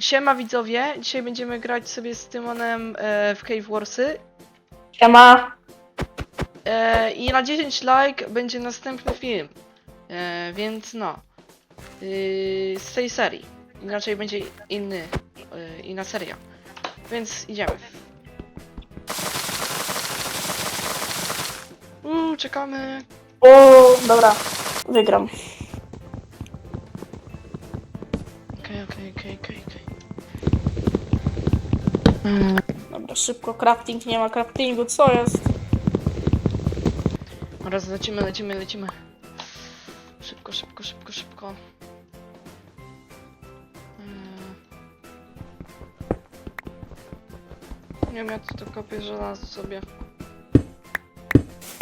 Siema widzowie, dzisiaj będziemy grać sobie z Tymonem e, w Cave Warsy Siema. e, i na 10 like będzie następny film, e, więc no, y, z tej serii, inaczej będzie inny, y, inna seria, więc idziemy. Uuu, czekamy. O, dobra. Wygram. Dobra, szybko crafting, nie ma craftingu, co jest? Oraz lecimy, lecimy, lecimy. Szybko, szybko, szybko, szybko. Eee. Nie wiem, ja tu to kopię żelazo sobie.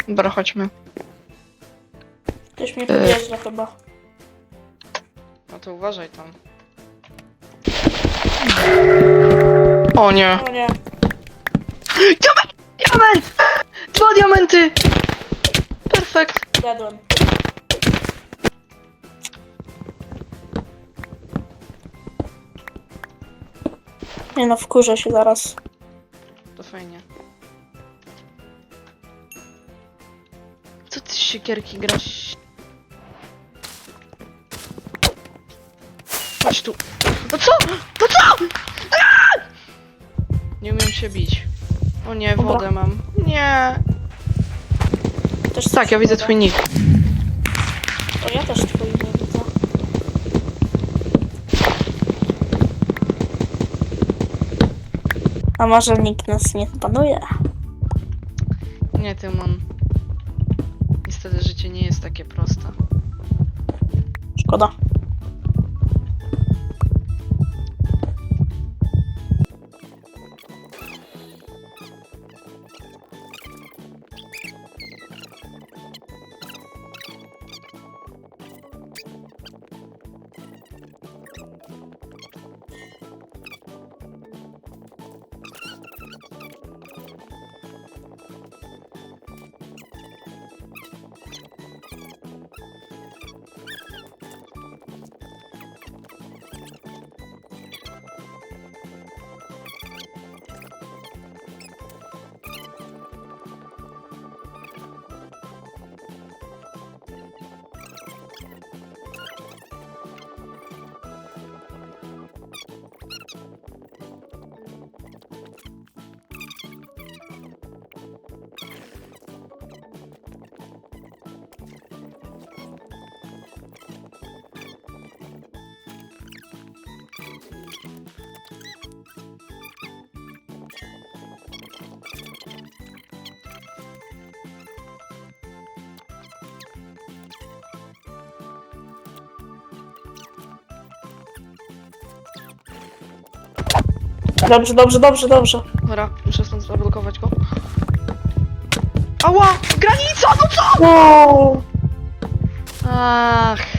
Dobra, chodźmy. Ktoś mnie E. podjeżdża chyba. No to uważaj tam. O nie! O nie. Diament! Diament! Dwa diamenty! Perfekt! Jadłem. Nie no, wkurzę się zaraz. To fajnie. Co ty siekierki grasz? Chodź tu. No co? No co? Nie umiem się bić. O nie, wodę mam. Nie. Też Tak, ja widzę twój nick. O, ja też twój nie widzę. A może nikt nas nie panuje? Nie, Tymon. Niestety życie nie jest takie proste. Szkoda. Dobrze, dobrze, dobrze, dobrze. Dobra, muszę stąd zablokować go. Ała! Granica! No co? Wow. Ach.